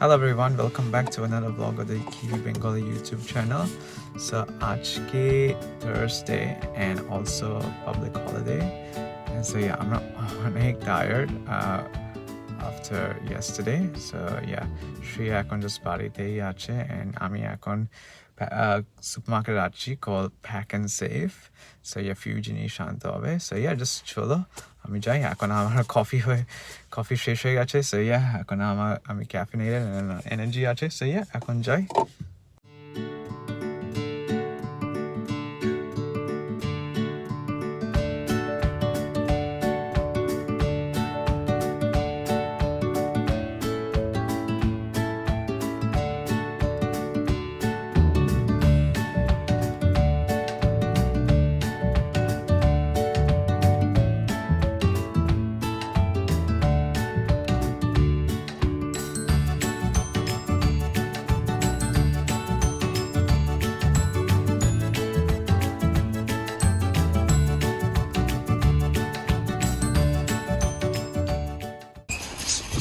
Hello everyone, welcome back to another vlog of the Kiwi Bengali YouTube channel. So আজকে Thursday and also public holiday. And so yeah, I'm not অনেক tired uh, after yesterday. So yeah, Shri এখন just বাড়িতেই আছে and আমি এখন supermarket supermarket আছি called Pack safe. So yeah, few জিনিস আনতে হবে. সো ইয়া জাস্ট চলো আমি যাই এখন আমার কফি হয়ে কফি শেষ হয়ে গেছে সো ইয়া এখন আমার আমি ক্যাফিনেটেড এনার্জি আছে সো ইয়া এখন যাই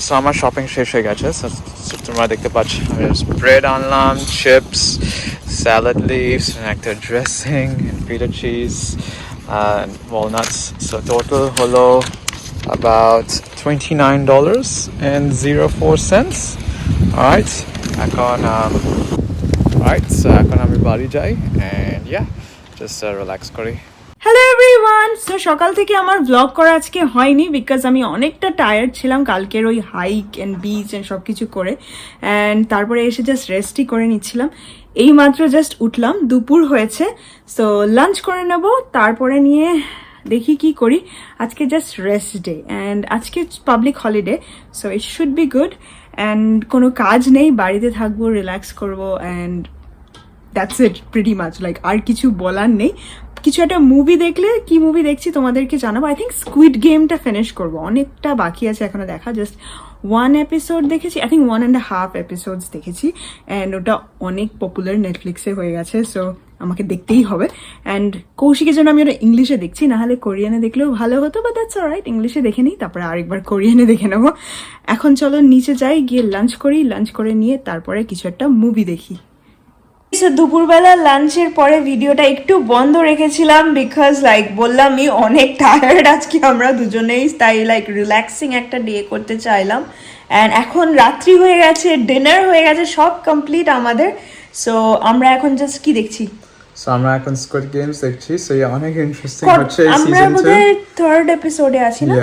সো আমার শপিং শেষ হয়ে গেছে So, so তোমরা দেখতে পাচ্ছ ব্রেড আনলাম চিপস স্যালাড লিভস একটা dressing feta cheese walnuts so total হলো about $29 and 04 cents alright এখন um, alright so এখন আমি বাড়ি যাই and yeah just uh, relax করি হ্যালো এভরিওয়ান সো সকাল থেকে আমার ব্লগ করা আজকে হয়নি বিকজ আমি অনেকটা টায়ার্ড ছিলাম কালকের ওই হাইক অ্যান্ড বিচ অ্যান্ড সব কিছু করে। অ্যান্ড তারপরে এসে জাস্ট রেস্টই করে নিচ্ছিলাম। এই মাত্র জাস্ট উঠলাম, দুপুর হয়েছে। সো লাঞ্চ করে নেব, তারপরে নিয়ে দেখি কি করি। আজকে জাস্ট রেস্ট ডে অ্যান্ড আজকে public holiday so it should be good and কোনো কাজ নেই, বাড়িতে থাকব রিল্যাক্স করব and that's it pretty much like আর কিছু বলার নেই। কিছু একটা মুভি দেখলে, কি মুভি দেখছি তোমাদেরকে জানাব? আই থিঙ্ক স্কুইড গেমটা ফিনিশ করব। অনেকটা বাকি আছে এখনও দেখা। জাস্ট ওয়ান এপিসোড দেখেছি I think one and half episodes দেখেছি। অ্যান্ড ওটা অনেক পপুলার নেটফ্লিক্সে হয়ে গেছে সো আমাকে দেখতেই হবে। অ্যান্ড কৌশিকের জন্য আমি ওটা ইংলিশে দেখছি, নাহলে কোরিয়ানে দেখলেও ভালো হতো বা দ্যাটস রাইট ইংলিশে দেখে নিই, তারপরে আরেকবার কোরিয়ানে দেখে নেব। এখন চলো নিচে যাই, গিয়ে লাঞ্চ করি লাঞ্চ করে নিয়ে তারপরে কিছু একটা মুভি দেখি। দুপুরবেলা লাঞ্চের পরে ভিডিওটা একটু বন্ধ রেখেছিলাম বিকজ লাইক বললামই অনেক টায়ার্ড আজকে আমরা দুজনেই তাই লাইক রিল্যাক্সিং একটা ডে করতে চাইলাম. অ্যান্ড এখন রাত্রি হয়ে গেছে ডিনার হয়ে গেছে সব কমপ্লিট আমাদের। সো আমরা এখন জাস্ট কি দেখছি? সো আমরা এখন স্কুইড গেমস দেখছি। সো ইয়া অনেক ইন্টারেস্টিং হচ্ছে আমরা সিজন টু বোধহয় থার্ড এপিসোডে আছি না.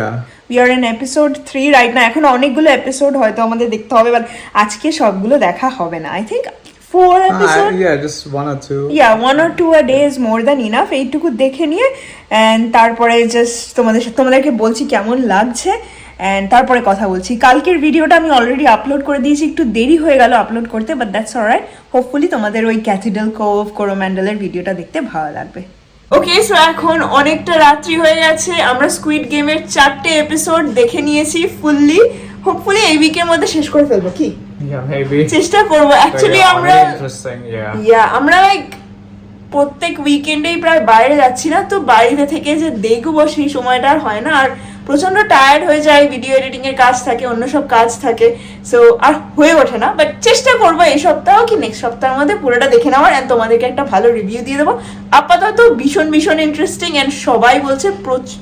We are in episode three right না এখন অনেকগুলো এপিসোড হয়তো আমাদের দেখতে হবে বাট আজকে সবগুলো দেখা হবে না I think four episode yeah just one or two. Yeah one or two a day is more than enough এইটুকু দেখে নিয়ে অ্যান্ড তারপরে জাস্ট তোমাদের সাথে তোমাদেরকে বলছি কেমন লাগছে অ্যান্ড তারপরে কথা বলছি। কালকের ভিডিওটা আমি অলরেডি আপলোড করে দিয়েছি একটু দেরি হয়ে গেল আপলোড করতে বাট দ্যাটস অলরাইট হোপফুলি তোমাদের ওই ক্যাথিড্রাল কোভ কোরোম্যান্ডেলের ভিডিওটা দেখতে ভালো লাগবে। ওকে সো এখন অনেকটা রাত্রি হয়ে গেছে আমরা স্কুইড গেমের চারটে এপিসোড দেখে নিয়েছি ফুললি হোপফুলি এই উইকের মধ্যে শেষ করে ফেলব কি? yeah চেষ্টা করব অ্যাকচুয়ালি আমরা ইয়া আমরা লাইক প্রত্যেক উইকেন্ডেই প্রায় বাইরে যাচ্ছি না তো বাড়িতে থেকে যে দেখব সেই সময়টা আর হয় না। আর প্রচণ্ড টায়ার্ড হয়ে যায় ভিডিও এডিটিং এর কাজ থাকে অন্য সব কাজ থাকে সো আর হয়ে ওঠে না। বাট চেষ্টা করব এই সপ্তাহ কি নেক্সট সপ্তাহের মধ্যে পুরোটা দেখে নেওয়ার অ্যান্ড তোমাদেরকে একটা ভালো রিভিউ দিয়ে দেবো। আপাতত ভীষণ ভীষণ ইন্টারেস্টিং অ্যান্ড সবাই বলছে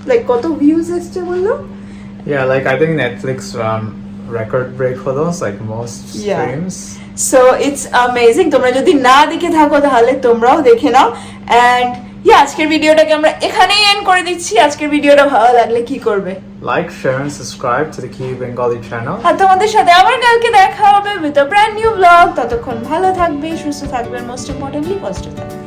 লাইক কত ভিউজ এসছে বলল? Yeah like I think Netflix um record break for those like most streams. So it's amazing তোমরা যদি না দেখে থাকো তাহলে তোমরাও দেখে নাও. অ্যান্ড ইয়া আজকের ভিডিওটাকে আমরা এখানেই এন্ড করে দিচ্ছি। আজকের ভিডিওটা ভালো লাগলে কি করবে? Like share and subscribe to the Kiwi Bengali channel. আর তোমাদের সাথে আবার কালকে দেখা হবে with a brand new blog ততক্ষণ ভালো থাকবে সুস্থ থাকবে মোস্ট ইম্পর্টেন্টলি পজিটিভ থাকবে।